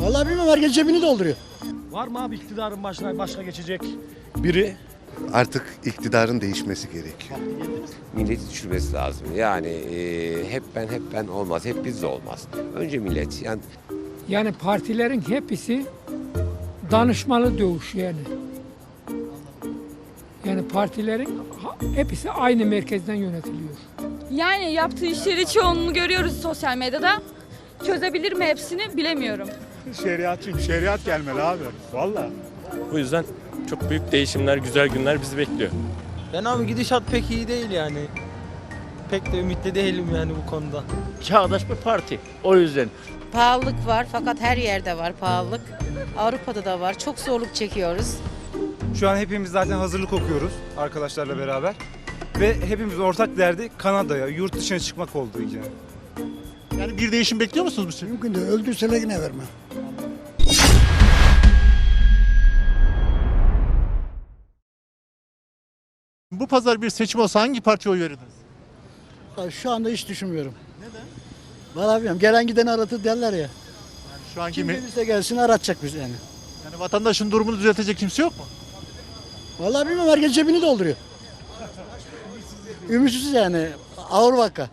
Vallahi bilmiyorum herkes cebini dolduruyor. Var mı abi iktidarın başına başka geçecek biri? Artık iktidarın değişmesi gerekiyor. milleti düşürmesi lazım. Yani e, hep ben hep ben olmaz, hep biz de olmaz. Önce millet yani Yani partilerin hepsi danışmalı dövüş yani. Yani partilerin hepsi aynı merkezden yönetiliyor. Yani yaptığı işleri çoğunluğunu görüyoruz sosyal medyada. Çözebilir mi hepsini bilemiyorum. Şeriatçıyım. Şeriat gelmeli abi. Valla. Bu yüzden çok büyük değişimler, güzel günler bizi bekliyor. Ben abi gidişat pek iyi değil yani. Pek de ümitli değilim yani bu konuda. Çağdaş bir parti. O yüzden. Pahalılık var fakat her yerde var pahalılık. Avrupa'da da var. Çok zorluk çekiyoruz. Şu an hepimiz zaten hazırlık okuyoruz arkadaşlarla beraber. Ve hepimizin ortak derdi Kanada'ya, yurt dışına çıkmak olduğu için. Yani bir değişim bekliyor musunuz bu sene? Mümkün değil. Öldürseler yine verme. Bu pazar bir seçim olsa hangi partiye oy verirdiniz? Şu anda hiç düşünmüyorum. Neden? Vallahi bilmiyorum. Gelen gideni aratır derler ya. Şu anki Kim mi? gelirse gelsin aratacak biz yani. Yani vatandaşın durumunu düzeltecek kimse yok mu? Vallahi bilmiyorum herkes cebini dolduruyor. Ümitsiz yani. Ağır vaka.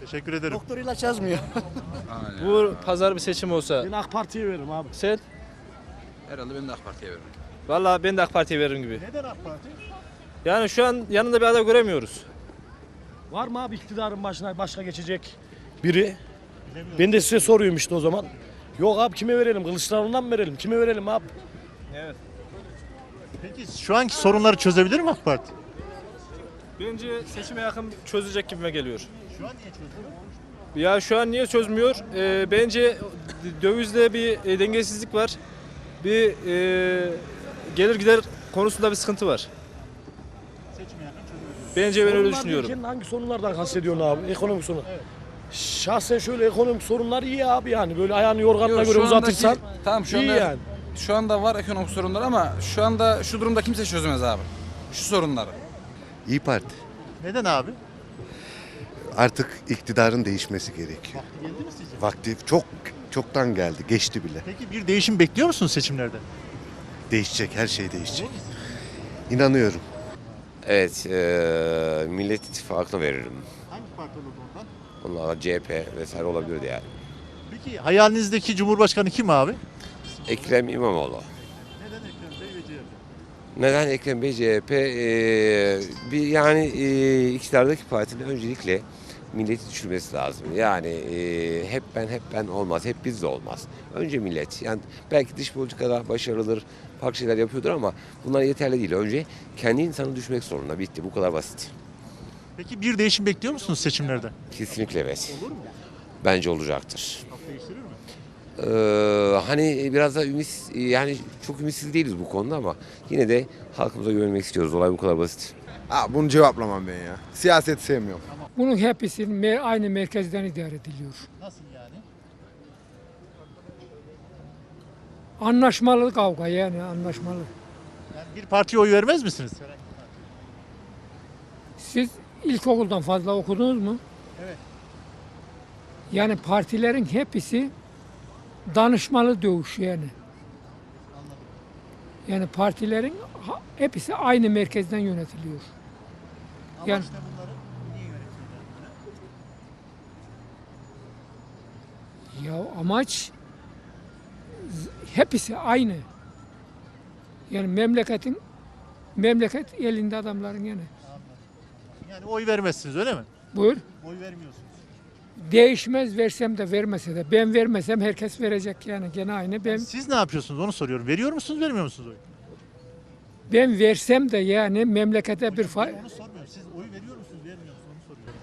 Teşekkür ederim. Doktor ilaç yazmıyor. Bu pazar bir seçim olsa Ben AK Parti'ye veririm abi. sen? Herhalde ben de AK Parti'ye veririm. Vallahi ben de AK Parti'ye veririm gibi. Neden AK Parti? Yani şu an yanında bir aday göremiyoruz. Var mı abi iktidarın başına başka geçecek biri? Ben de size soruyorum işte o zaman. Yok abi kime verelim? Kılıçdaroğlu'ndan mı verelim? Kime verelim abi? Peki şu anki sorunları çözebilir mi AK Parti? Bence seçime yakın çözecek gibime geliyor. Şu an niye çözüyor? Ya şu an niye çözmüyor? Ee, bence dövizde bir e, dengesizlik var. Bir e, gelir gider konusunda bir sıkıntı var. Bence ben öyle Sorunlar düşünüyorum. derken Hangi sorunlardan kastediyorsun abi? Ekonomik sorun. Şahsen şöyle ekonomik sorunlar iyi abi yani. Böyle ayağını yorganına göre uzatırsan Tamam şu iyi anda, yani. şu anda var ekonomik sorunlar ama şu anda şu durumda kimse çözemez abi. Şu sorunları. İyi Parti. Neden abi? Artık iktidarın değişmesi gerekiyor. Geldi mi sizce? Vakti çok çoktan geldi, geçti bile. Peki bir değişim bekliyor musunuz seçimlerde? Değişecek, her şey değişecek. İnanıyorum. Evet e, Millet İttifakı'na veririm. Hangi parti olur ondan? Onlar CHP vesaire olabilirdi yani. Peki hayalinizdeki Cumhurbaşkanı kim abi? Ekrem İmamoğlu. Neden Ekrem Bey ve CHP? Neden Ekrem Bey CHP? Ee, bir yani e, iktidardaki partinin öncelikle milleti düşürmesi lazım. Yani e, hep ben hep ben olmaz, hep biz de olmaz. Önce millet. Yani belki dış politikada başarılıdır, farklı şeyler yapıyordur ama bunlar yeterli değil. Önce kendi insanı düşmek zorunda. Bitti. Bu kadar basit. Peki bir değişim bekliyor musunuz seçimlerde? Kesinlikle evet. Bence olacaktır. Değiştirir mi? Ee, hani biraz da ümit yani çok ümitsiz değiliz bu konuda ama yine de halkımıza güvenmek istiyoruz. Olay bu kadar basit. Ha, bunu cevaplamam ben ya. Siyaset sevmiyorum. Bunun hepsi me- aynı merkezden idare ediliyor. Nasıl yani? Anlaşmalı kavga yani anlaşmalı. Yani bir partiye oy vermez misiniz? Siz ilkokuldan fazla okudunuz mu? Evet. Yani partilerin hepsi danışmalı dövüş yani. Yani partilerin hepsi aynı merkezden yönetiliyor. Yani ya amaç hepsi aynı. Yani memleketin memleket elinde adamların yani. Yani oy vermezsiniz öyle mi? Buyur. Oy vermiyorsunuz. Değişmez versem de vermese de. Ben vermesem herkes verecek yani gene aynı. Ben Siz ne yapıyorsunuz onu soruyorum. Veriyor musunuz vermiyor musunuz oy? ben versem de yani memlekete bir fa- Onu sormuyorum. Siz oy veriyor musunuz vermiyor musunuz onu soruyorum.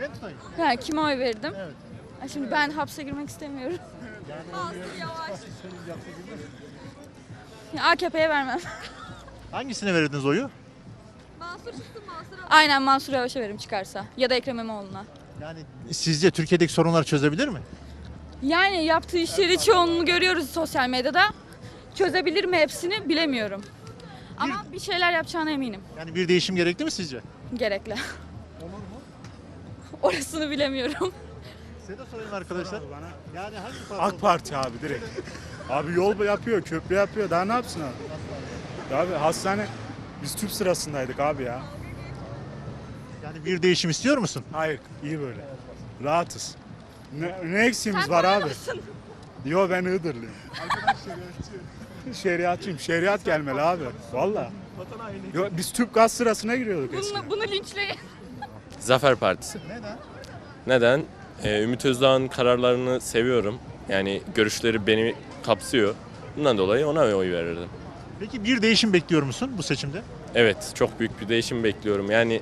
Ben tutayım. Yani kime oy verdim? Evet. Ay Şimdi ben hapse girmek istemiyorum. Ya AKP'ye vermem. Hangisine verirdiniz oyu? Aynen Mansur Yavaş'a veririm çıkarsa. Ya da Ekrem İmamoğlu'na. Yani sizce Türkiye'deki sorunları çözebilir mi? Yani yaptığı işleri çoğunluğunu görüyoruz sosyal medyada. Çözebilir mi hepsini bilemiyorum. Ama bir şeyler yapacağına eminim. Yani bir değişim gerekli mi sizce? Gerekli. Orasını bilemiyorum. Size de sorayım arkadaşlar. Yani hangi parti? AK Parti abi direkt. Abi yol yapıyor, köprü yapıyor. Daha ne yapsın abi? Abi hastane biz tüp sırasındaydık abi ya. Yani bir değişim istiyor musun? Hayır, iyi böyle. Rahatız. Ne, ne eksiğimiz Sen var abi? Yo ben Iğdırlıyım. Şeriatçıyım. Şeriat gelmeli abi. Valla. Yo, biz tüp gaz sırasına giriyorduk eskiden. Bunu, bunu linçleyin. Zafer Partisi. Neden? Neden? Ee, Ümit Özdağ'ın kararlarını seviyorum. Yani görüşleri beni kapsıyor. Bundan dolayı ona oy verirdim. Peki bir değişim bekliyor musun bu seçimde? Evet, çok büyük bir değişim bekliyorum. Yani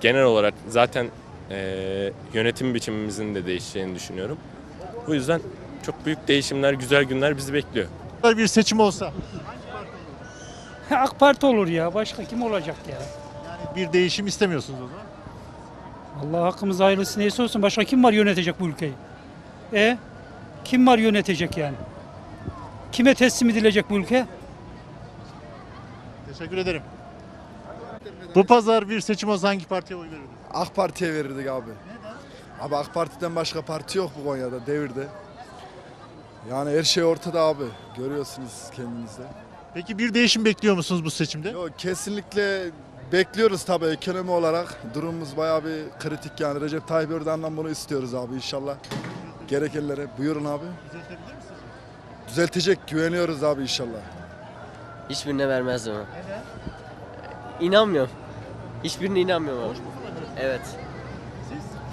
genel olarak zaten eee, yönetim biçimimizin de değişeceğini düşünüyorum. Bu yüzden çok büyük değişimler, güzel günler bizi bekliyor. Bir seçim olsa AK Parti olur ya. Başka kim olacak ya? yani bir değişim istemiyorsunuz o zaman. Allah hakkımız hayırlısı neyse olsun. Başka kim var yönetecek bu ülkeyi? E? Kim var yönetecek yani? Kime teslim edilecek bu ülke? Teşekkür ederim. Bu pazar bir seçim olsa hangi partiye oy verirdin? AK Parti'ye verirdik abi. Abi AK Parti'den başka parti yok bu Konya'da devirde. Yani her şey ortada abi. Görüyorsunuz kendinizde. Peki bir değişim bekliyor musunuz bu seçimde? Yok kesinlikle bekliyoruz tabii ekonomi olarak. Durumumuz bayağı bir kritik yani. Recep Tayyip Erdoğan'dan bunu istiyoruz abi inşallah. Gerekenlere. Buyurun abi. Düzeltebilir misiniz? Düzeltecek güveniyoruz abi inşallah. Hiçbirine vermezdim ama. İnanmıyorum. Hiçbirine inanmıyorum abi. Evet.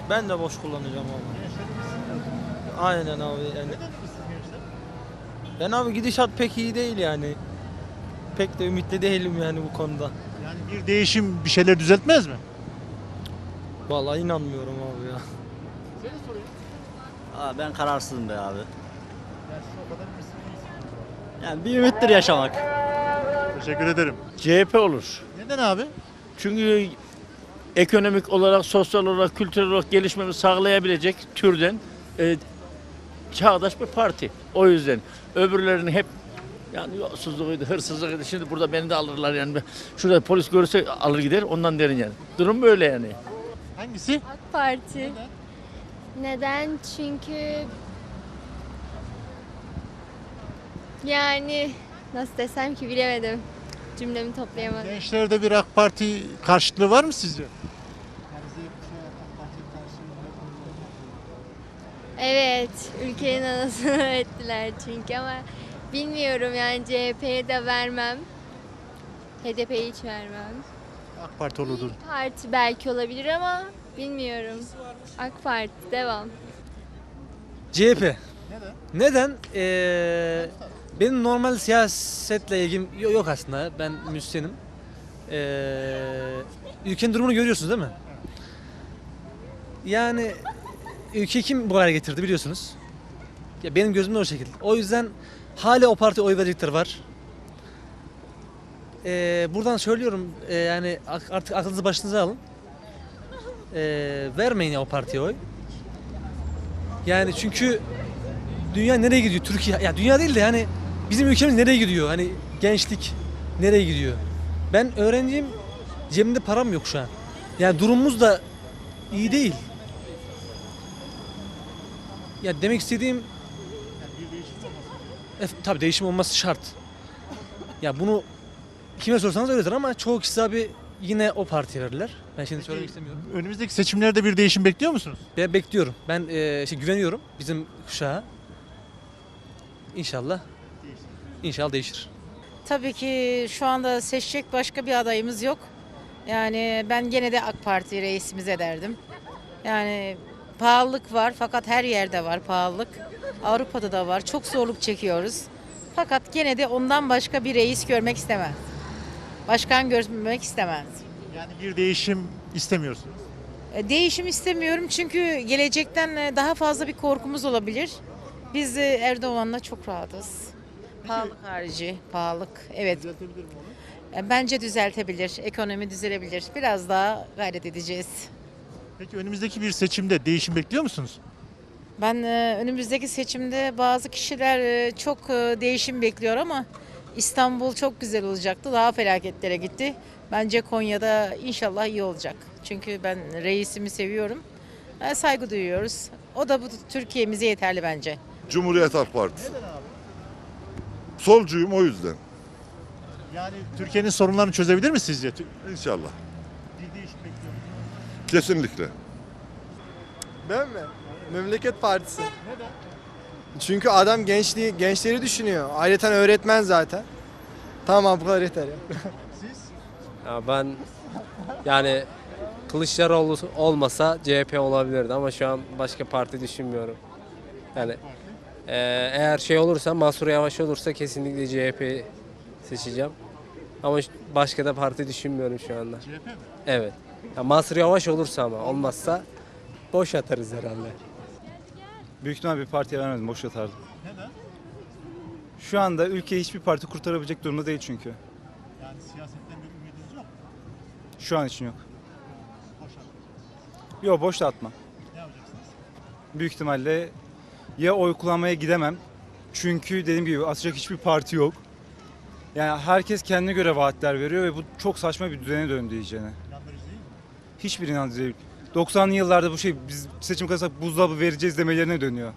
Ben de boş kullanacağım abi. Aynen abi yani. Ben abi gidişat pek iyi değil yani. Pek de ümitli değilim yani bu konuda. Yani bir değişim bir şeyler düzeltmez mi? Vallahi inanmıyorum abi ya. Aa, ben kararsızım be abi. Yani bir ümittir yaşamak. Teşekkür ederim. CHP olur. Neden abi? Çünkü ekonomik olarak, sosyal olarak, kültürel olarak gelişmemizi sağlayabilecek türden e, çağdaş bir parti. O yüzden öbürlerinin hep yani yolsuzluğuydu, hırsızlığıydı. Şimdi burada beni de alırlar yani. Şurada polis görürse alır gider ondan derin yani. Durum böyle yani. Hangisi? AK Parti. Neden? Çünkü yani nasıl desem ki bilemedim. Cümlemi toplayamadım. Gençlerde bir AK Parti karşıtlığı var mı sizce? Evet, ülkenin anasını öğrettiler çünkü ama bilmiyorum yani CHP'ye de vermem. HDP'ye hiç vermem. AK Parti olurdu. Parti belki olabilir ama bilmiyorum. AK Parti devam. CHP. Neden? Neden? Ee, benim normal siyasetle ilgim yo- yok aslında. Ben müzisyenim. Ee, ülkenin durumunu görüyorsunuz değil mi? Yani ülke kim bu hale getirdi biliyorsunuz. Ya benim gözümde o şekilde. O yüzden hala o parti oy verecekler var. Ee, buradan söylüyorum ee, yani artık aklınızı başınıza alın. Ee, vermeyin ya o partiye oy. Yani çünkü dünya nereye gidiyor? Türkiye ya dünya değil de yani bizim ülkemiz nereye gidiyor? Hani gençlik nereye gidiyor? Ben öğrenciyim. Cebimde param yok şu an. Yani durumumuz da iyi değil. Ya demek istediğim e, tabii değişim olması şart. Ya bunu kime sorsanız öyledir ama çoğu kişi abi yine o partiye verirler. Ben şimdi söylemek istemiyorum. Önümüzdeki seçimlerde bir değişim bekliyor musunuz? Ben bekliyorum. Ben e, şey, güveniyorum bizim kuşağa. İnşallah. İnşallah değişir. Tabii ki şu anda seçecek başka bir adayımız yok. Yani ben gene de AK Parti reisimize derdim. Yani pahalılık var fakat her yerde var pahalılık. Avrupa'da da var. Çok zorluk çekiyoruz. Fakat gene de ondan başka bir reis görmek istemez. Başkan görmek istemez. Yani bir değişim istemiyorsunuz. E, Değişim istemiyorum çünkü gelecekten e, daha fazla bir korkumuz olabilir. Biz e, Erdoğan'la çok rahatız. Pahalılık harici, pahalılık. Evet. Düzeltebilir mi onu? Bence düzeltebilir, ekonomi düzelebilir. Biraz daha gayret edeceğiz. Peki önümüzdeki bir seçimde değişim bekliyor musunuz? Ben e, önümüzdeki seçimde bazı kişiler e, çok e, değişim bekliyor ama İstanbul çok güzel olacaktı. Daha felaketlere gitti. Bence Konya'da inşallah iyi olacak. Çünkü ben reisimi seviyorum. E, Saygı duyuyoruz. O da bu Türkiye'mize yeterli bence. Cumhuriyet Halk Partisi. Solcuyum o yüzden. Yani Türkiye'nin sorunlarını çözebilir mi sizce? Tü- İnşallah. Bir değişim bekliyor? Kesinlikle. Ben mi? Memleket Partisi. Neden? Çünkü adam gençliği gençleri düşünüyor. Ayrıca öğretmen zaten. Tamam bu kadar yeter ya. Ya ben yani Kılıçdaroğlu olmasa CHP olabilirdi ama şu an başka parti düşünmüyorum. Yani e, eğer şey olursa Mansur Yavaş olursa kesinlikle CHP seçeceğim. Ama başka da parti düşünmüyorum şu anda. CHP mi? Evet. Ya Mansur Yavaş olursa ama olmazsa boş atarız herhalde. Büyük ihtimal bir partiye vermezdim, boş yatardım. Neden? Şu anda ülkeyi hiçbir parti kurtarabilecek durumda değil çünkü. Yani siyasetten bir ümidiniz yok mu? Şu an için yok. Boş atın. Yok boş da atmam. Ne yapacaksınız? Büyük ihtimalle ya oy kullanmaya gidemem. Çünkü dediğim gibi atacak hiçbir parti yok. Yani herkes kendine göre vaatler veriyor ve bu çok saçma bir düzene döndü iyicene. Hiçbir inandırıcı değil. 90'lı yıllarda bu şey biz seçim kazansak buzdolabı vereceğiz demelerine dönüyor.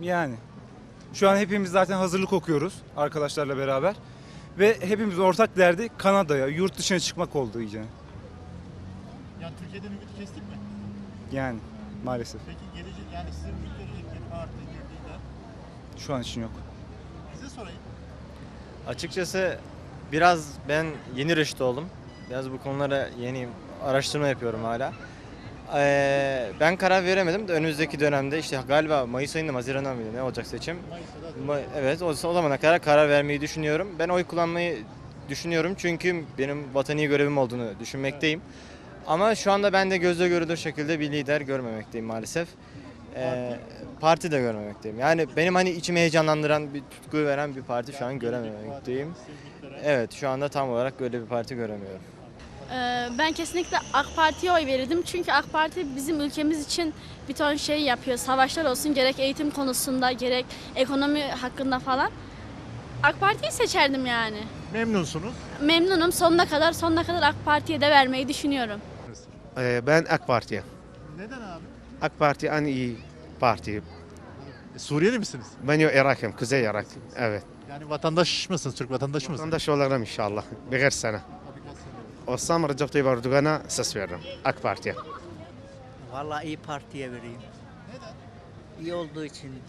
Yani. Şu an hepimiz zaten hazırlık okuyoruz arkadaşlarla beraber. Ve hepimizin ortak derdi Kanada'ya, yurt dışına çıkmak oldu iyice. Yani Türkiye'den ümit kestik mi? Yani maalesef. Peki gelecek yani size ümit verecek bir parti girdiğinde Şu an için yok. bize sorayım. Açıkçası biraz ben yeni reşit oldum. Biraz bu konulara yeniyim. Araştırma yapıyorum hala. Ee, ben karar veremedim de önümüzdeki dönemde işte galiba Mayıs ayında mı, Haziran'da mıydı ne olacak seçim? Evet o, o zamana kadar karar vermeyi düşünüyorum. Ben oy kullanmayı düşünüyorum çünkü benim vatani görevim olduğunu düşünmekteyim. Ama şu anda ben de gözle görülür şekilde bir lider görmemekteyim maalesef. Ee, parti de görmemekteyim. Yani benim hani içimi heyecanlandıran, bir tutku veren bir parti şu an görememekteyim. Evet şu anda tam olarak böyle bir parti göremiyorum. Ee, Ben kesinlikle AK Parti'ye oy verirdim. Çünkü AK Parti bizim ülkemiz için bir ton şey yapıyor. Savaşlar olsun gerek eğitim konusunda gerek ekonomi hakkında falan. AK Parti'yi seçerdim yani. Memnunsunuz. Memnunum sonuna kadar sonuna kadar AK Parti'ye de vermeyi düşünüyorum. ben AK Parti'ye. Neden abi? AK Parti en iyi parti. Suriyeli misiniz? Ben Irak'ım, Kuzey Irak. Evet. Yani vatandaş mısınız? Türk vatandaşı mısınız? Vatandaş olurum inşallah. Bir kaç sene? Olsam Recep Tayyip Erdoğan'a ses veririm. AK Parti'ye. Vallahi iyi partiye vereyim. Neden? İyi olduğu için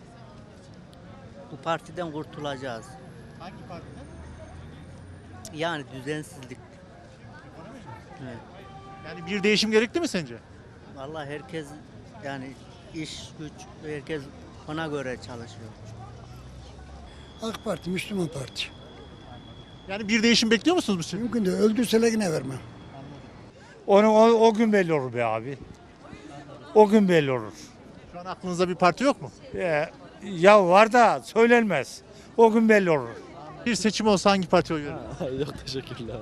bu partiden kurtulacağız. Hangi partiden? Yani düzensizlik. Evet. Yani bir değişim gerekli mi sence? Vallahi herkes yani iş güç herkes ona göre çalışıyor. AK Parti, Müslüman Parti. Yani bir değişim bekliyor musunuz bu sefer? Mümkün de öldürseler yine vermem. Onu o, o gün belli olur be abi. O gün belli olur. Şu an aklınızda bir parti yok mu? Ya, ya var da söylenmez. O gün belli olur. Bir seçim olsa hangi partiye oy verirsiniz? Yok teşekkürler.